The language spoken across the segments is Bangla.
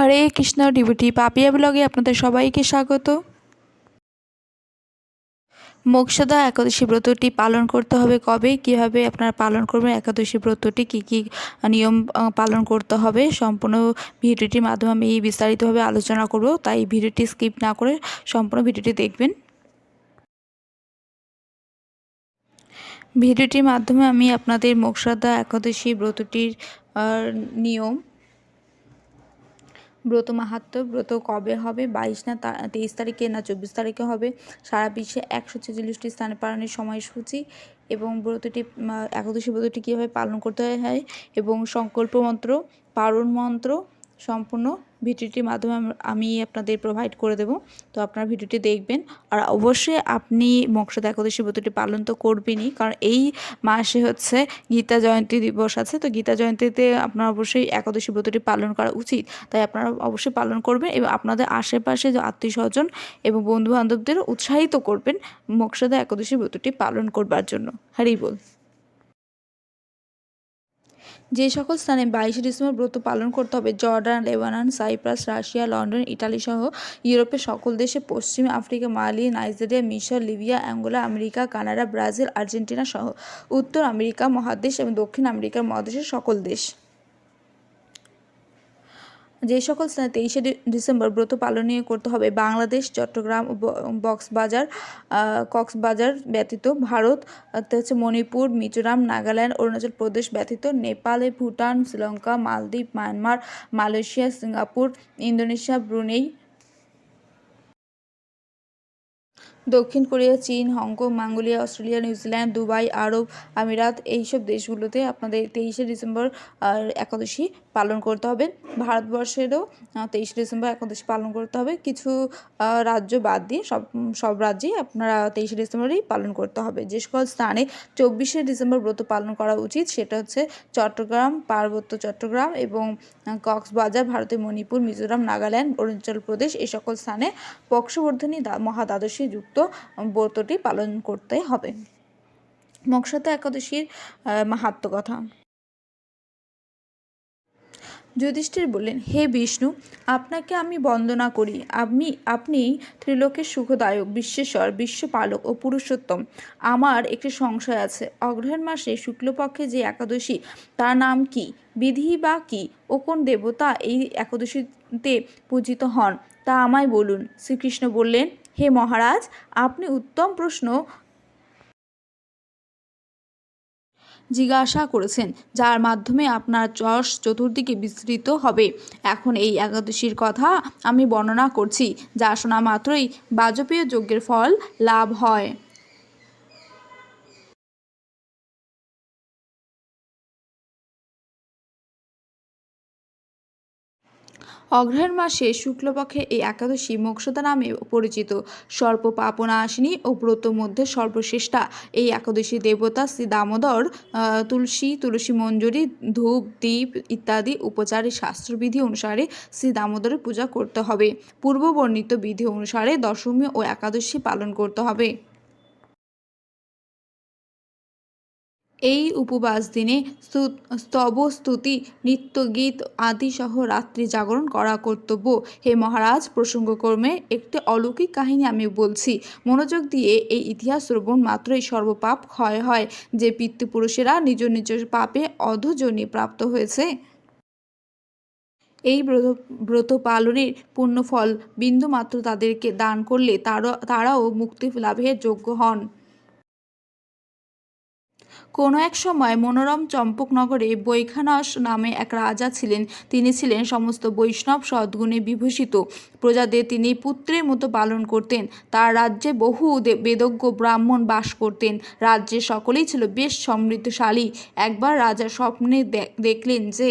হরে কৃষ্ণ ডিবিটি পাপিয়া ব্লগে আপনাদের সবাইকে স্বাগত। মোক্ষদা একাদশী ব্রতটি পালন করতে হবে কবে? কীভাবে আপনারা পালন করবেন? একাদশী ব্রতটি কি কি নিয়ম পালন করতে হবে? সম্পূর্ণ ভিডিওটির মাধ্যমে আমি বিস্তারিতভাবে আলোচনা করব, তাই ভিডিওটি স্কিপ না করে সম্পূর্ণ ভিডিওটি দেখবেন। ভিডিওটির মাধ্যমে আমি আপনাদের মোক্ষদা একাদশী ব্রতটির নিয়ম ব্রত মাহাত্ম ব্রত কবে হবে? বাইশ না তেইশ তারিখে না চব্বিশ তারিখে হবে? সারা বিশ্বে একশো ছেচল্লিশটি স্থানে পালনের সময়সূচি এবং ব্রতটি একাদশী ব্রতটি কীভাবে পালন করতে হয়? এবং সংকল্প মন্ত্র, পারণ মন্ত্র সম্পূর্ণ ভিডিওটির মাধ্যমে আমি আপনাদের প্রোভাইড করে দেব। তো আপনারা ভিডিওটি দেখবেন। আর অবশ্যই আপনি মকসদ একাদশী ব্রতটি পালন তো করবেনই, কারণ এই মাসে হচ্ছে গীতা জয়ন্তী দিবস আছে। তো গীতা জয়ন্তীতে আপনার অবশ্যই একাদশী ব্রতটি পালন করা উচিত। তাই আপনারা অবশ্যই পালন করবেন এবং আপনাদের আশেপাশে যে আত্মীয় স্বজন এবং বন্ধু বান্ধবদের উৎসাহিত করবেন মকসদা একাদশী ব্রতটি পালন করবার জন্য। হরি বল যে সকল স্থানে বাইশে ডিসেম্বর ব্রত পালন করতে হবে, Jordan, Lebanon, Cyprus, Russia, London, Italy সহ ইউরোপের সকল দেশে, পশ্চিম আফ্রিকা, মালি, নাইজেরিয়া, মিশর, Libya, Angola, America, Canada, Brazil, Argentina সহ উত্তর আমেরিকা মহাদেশ এবং দক্ষিণ আমেরিকার মহাদেশের সকল দেশ। যে সকল স্থানে তেইশে ডিসেম্বর ব্রত পালনীয় করতে হবে, বাংলাদেশ, চট্টগ্রাম ও ব- কক্সবাজার ব্যতীত ভারত হচ্ছে মণিপুর, মিজোরাম, নাগাল্যান্ড, অরুণাচল প্রদেশ ব্যতীত নেপালে Bhutan, Sri Lanka, Maldives, Myanmar, Malaysia, Singapore, Indonesia, Brunei, দক্ষিণ কোরিয়া, চীন, Hong Kong, Mongolia, Australia, New Zealand, Dubai, আরব আমিরাত, এইসব দেশগুলোতে আপনাদের তেইশে ডিসেম্বর একাদশী পালন করতে হবে। ভারতবর্ষেরও তেইশে ডিসেম্বর একাদশী পালন করতে হবে। কিছু রাজ্য বাদ দিয়ে সব সব রাজ্যেই আপনারা তেইশে ডিসেম্বরেই পালন করতে হবে। যে সকল স্থানে চব্বিশে ডিসেম্বর ব্রত পালন করা উচিত সেটা হচ্ছে চট্টগ্রাম পার্বত্য চট্টগ্রাম এবং কক্সবাজার ভারতের মণিপুর মিজোরাম নাগাল্যান্ড অরুণাচল প্রদেশ এই সকল স্থানে পক্ষবর্ধনী মহাদ্বাদশী যুক্ত ব্রতটি পালন করতে হবে। মকসাতা একাদশীর আহ, মাহাত্ম্য কথা। যুধিষ্ঠির বললেন, হে বিষ্ণু, আপনাকে আমি বন্দনা করি। আমি আপনি ত্রিলোকের সুখদায়ক, বিশ্বেশ্বর, বিশ্বপালক ও পুরুষোত্তম। আমার একটি সংশয় আছে। অগ্রহায়ণ মাসে শুক্লপক্ষে যে একাদশী, তার নাম কি? বিধি বা কি? ও কোন দেবতা এই একাদশীতে পূজিত হন? তা আমায় বলুন। শ্রীকৃষ্ণ বললেন, হে মহারাজ, আপনি উত্তম প্রশ্ন জিজ্ঞাসা করেছেন, যার মাধ্যমে আপনার যশ চতুর্দিকে বিস্তৃত হবে। এখন এই একাদশীর কথা আমি বর্ণনা করছি, যা শোনা মাত্রই বাজপেয় যজ্ঞের ফল লাভ হয়। অগ্রহায়ণ মাসে শুক্লপক্ষে এই একাদশী মোক্ষদা নামে পরিচিত। সর্প পাপনাশিনী ও ব্রত মধ্যে সর্বশ্রেষ্ঠা। এই একাদশী দেবতা শ্রী দামোদর তুলসী তুলসী মঞ্জুরি, ধূপ দ্বীপ ইত্যাদি উপচারে শাস্ত্রবিধি অনুসারে শ্রী দামোদরের পূজা করতে হবে। পূর্ব বর্ণিত বিধি অনুসারে দশমী ও একাদশী পালন করতে হবে। এই উপবাস দিনে স্তু- স্তব স্তুতি নৃত্যগীত আদি সহ রাত্রি জাগরণ করা কর্তব্য। হে মহারাজ, প্রসঙ্গকর্মে একটি অলৌকিক কাহিনী আমি বলছি। মনোযোগ দিয়ে এই ইতিহাস শ্রবণ মাত্রই সর্বপাপ ক্ষয় হয়, যে পিতৃপুরুষেরা নিজ নিজ পাপে অধজনী প্রাপ্ত হয়েছে। এই ব্রত ব্রত পালনের পুণ্যফল বিন্দুমাত্র তাদেরকে দান করলে তারা তারাও মুক্তি লাভের যোগ্য হন। কোনো এক সময় মনোরম চম্পকনগরে বৈখানস নামে এক রাজা ছিলেন। তিনি ছিলেন সমস্ত বৈষ্ণব সদ্গুণে বিভূষিত। প্রজাদের তিনি পুত্রের মতো পালন করতেন। তার রাজ্যে বহু বেদজ্ঞ ব্রাহ্মণ বাস করতেন। রাজ্যে সকলেই ছিল বেশ সমৃদ্ধশালী। একবার রাজা স্বপ্নে দেখলেন যে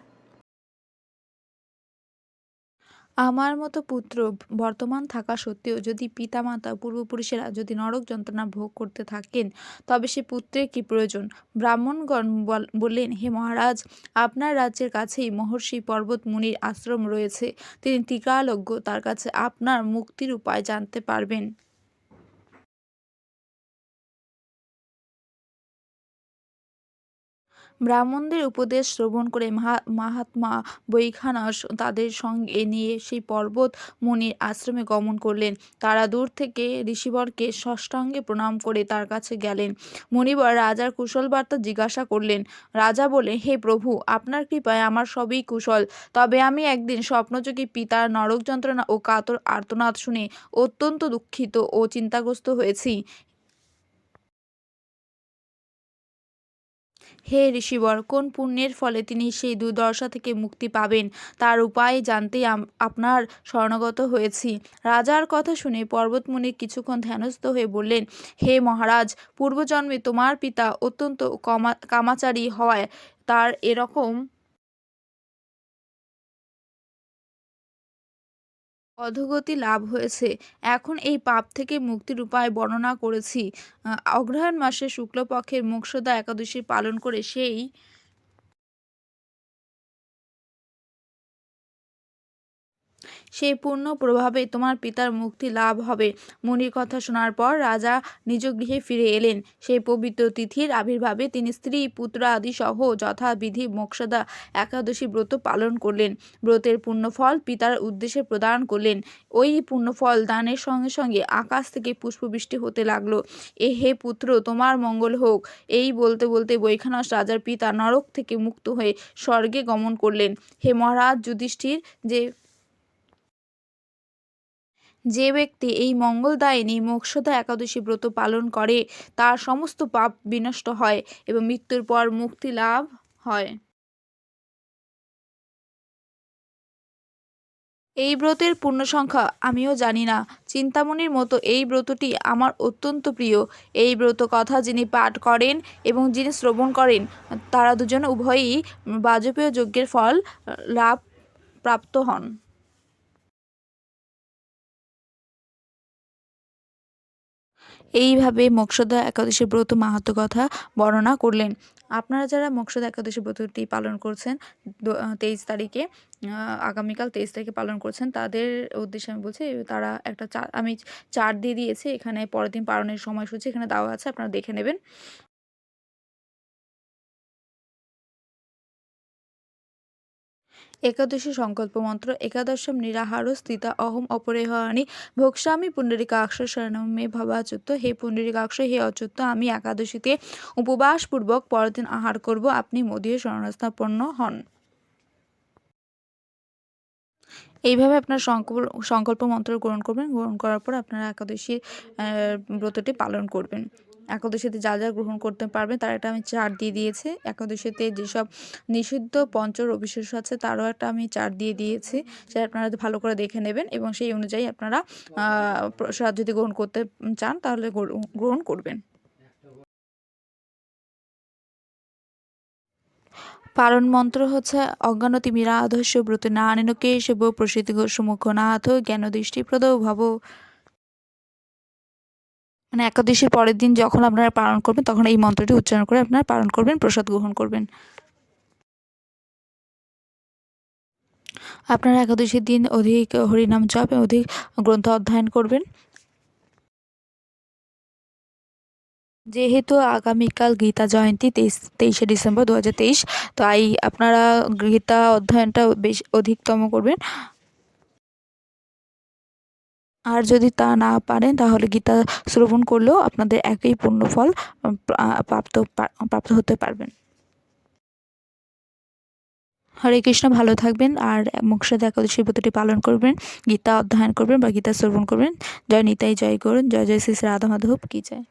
আমার মতো পুত্র বর্তমান থাকা সত্ত্বেও যদি পিতামাতা, পূর্বপুরুষেরা যদি নরক যন্ত্রণা ভোগ করতে থাকেন, তবে সে পুত্রের কি প্রয়োজন? ব্রাহ্মণগণ বল- বললেন, হে মহারাজ, আপনার রাজ্যের কাছেই মহর্ষি পর্বত মুনির আশ্রম রয়েছে। তিনি টিকালজ্ঞ, তার কাছে আপনার মুক্তির উপায় জানতে পারবেন। ব্রাহ্মণদের উপদেশ শ্রবণ করে মাহা- মাহাত্মা বৈখানস তাদের সঙ্গে নিয়ে সেই পর্বত মুনির আশ্রমে গমন করলেন। তারা দূর থেকে ঋষিবরকে ষষ্ঠাঙ্গে প্রণাম করে তার কাছে গেলেন। মুনিবর রাজার কুশল বার্তা জিজ্ঞাসা করলেন, রাজা বলে, হে প্রভু, আপনার কৃপায় আমার সবই কুশল। তবে আমি একদিন স্বপ্নযোগী পিতার নরক যন্ত্রণা ও কাতর আর্তনাদ শুনে অত্যন্ত দুঃখিত ও চিন্তাগ্রস্ত হয়েছি। হে ঋষিবর, কোন পুণ্যের ফলে তিনি সেই দুর্দশা থেকে মুক্তি পাবেন? তার উপায় জানতেই আপনার স্বর্ণগত হয়েছি। রাজার কথা শুনে পর্বতমণি কিছুক্ষণ ধ্যানস্থ হয়ে বললেন, হে মহারাজ, পূর্বজন্মে তোমার পিতা অত্যন্ত কমা কামাচারী হওয়ায় তার এরকম অধোগতি লাভ হয়েছে। এখন এই পাপ থেকে মুক্তির উপায় বর্ণনা করেছি। অগ্রহায়ণ মাসে শুক্লপক্ষের মোক্ষদা একাদশী পালন করে সেই সেই পূর্ণ প্রভাবে তোমার পিতার মুক্তি লাভ হবে। মুনির কথা শোনার পর রাজা নিজ গৃহে ফিরে এলেন। সেই পবিত্র তিথির আবির্ভাবে তিনি স্ত্রী, পুত্র আদি সহ যথাবিধি মোক্ষদা একাদশী ব্রত পালন করলেন। ব্রতের পুণ্যফল পিতার উদ্দেশ্যে প্রদান করলেন। ওই পুণ্যফল দানের সঙ্গে সঙ্গে আকাশ থেকে পুষ্পবৃষ্টি হতে লাগল। এ হে পুত্র, তোমার মঙ্গল হোক। এই বলতে বলতে বৈখানস রাজার পিতা নরক থেকে মুক্ত হয়ে স্বর্গে গমন করলেন। হে মহারাজ, যুধিষ্ঠির, যে যে ব্যক্তি এই মঙ্গলদায়িনী মোক্ষদা একাদশী ব্রত পালন করে, তার সমস্ত পাপ বিনষ্ট হয় এবং মৃত্যুর পর মুক্তি লাভ হয়। এই ব্রতের পূর্ণ সংখ্যা আমিও জানি না। চিন্তামণির মতো এই ব্রতটি আমার অত্যন্ত প্রিয়। এই ব্রত কথা যিনি পাঠ করেন এবং যিনি শ্রবণ করেন, তারা দুজন উভয়ই বাজপেয় যজ্ঞের ফল লাভ প্রাপ্ত হন। এইভাবে মোক্ষদা একাদশী ব্রত মাহাত্ম কথা বর্ণনা করলেন। আপনারা যারা মোক্ষদা একাদশী ব্রতটি পালন করছেন তেইশ তারিখে আগামীকাল তেইশ তারিখে পালন করছেন, তাদের উদ্দেশ্যে আমি বলছি, তারা একটা চা, আমি চার দিয়ে দিয়েছি, এখানে পরের দিন পালনের সময়সূচি এখানে দেওয়া আছে, আপনারা দেখে নেবেন। একাদশী সংকল্প মন্ত্র একাদশম নিরাহার স্থিতা অহম অপরেহানি ভোক্সামি পুণ্ডরিকাক্ষ শরণম মে ভবাচ্যুত। হে পুণ্ডরিকাক্ষ, হে অচ্যুত, আমি একাদশীতে উপবাসপূর্বক পরদিন আহার করব। আপনি মোদীয় শরণাস্থাপন্ন হন। এইভাবে আপনার সংকল্প সংকল্প মন্ত্র গ্রহণ করবেন। গ্রহণ করার পর আপনারা একাদশীর ব্রতটি পালন করবেন। একাদশীতে যা যা গ্রহণ করতে পারবেন তার একটা আমি চার দিয়ে দিয়েছি। একাদশীতে যেসব নিষিদ্ধ পঞ্চ রবিশেষ আছে, তারও একটা আমি চার দিয়ে দিয়েছি। সেটা আপনারা ভালো করে দেখে নেবেন এবং সেই অনুযায়ী আপনারা প্রসাদ যদি গ্রহণ করতে চান, তাহলে গ্রহণ- করবেন। পালন মন্ত্র হচ্ছে, অজ্ঞানতি মীরা আধস্য ব্রত না আনেনকে শিব প্রসিদ্ধ সুমুখ নাথ জ্ঞান দৃষ্টিপ্রদ ভব। মানে একাদশীর পরের দিন যখন আপনারা পালন করবেন, তখন এই মন্ত্রটি উচ্চারণ করে আপনারা পালন করবেন, প্রসাদ গ্রহণ করবেন। আপনারা একাদশীর দিন অধিক হরিনাম জপ অধিক গ্রন্থ অধ্যয়ন করবেন। যেহেতু আগামীকাল গীতা জয়ন্তী তেইশ, তেইশে ডিসেম্বর দু তেইশ, তাই আপনারা গীতা অধ্যয়নটা বেশ অধিকতম করবেন। আর যদি তা না পারেন, তাহলে গীতা শ্রবণ করলেও আপনাদের একই পূর্ণফল ফল প্রাপ্ত প্রাপ্ত হতে পারবেন। হরে কৃষ্ণ, ভালো থাকবেন আর মুখসাদ একাদশী ব্রতটি পালন করবেন, গীতা অধ্যয়ন করবেন বা গীতা শ্রবণ করবেন। জয় নিতাই, জয় করুন জয় জয় শ্রী শ্রী রাধা মাধব, কি জয়।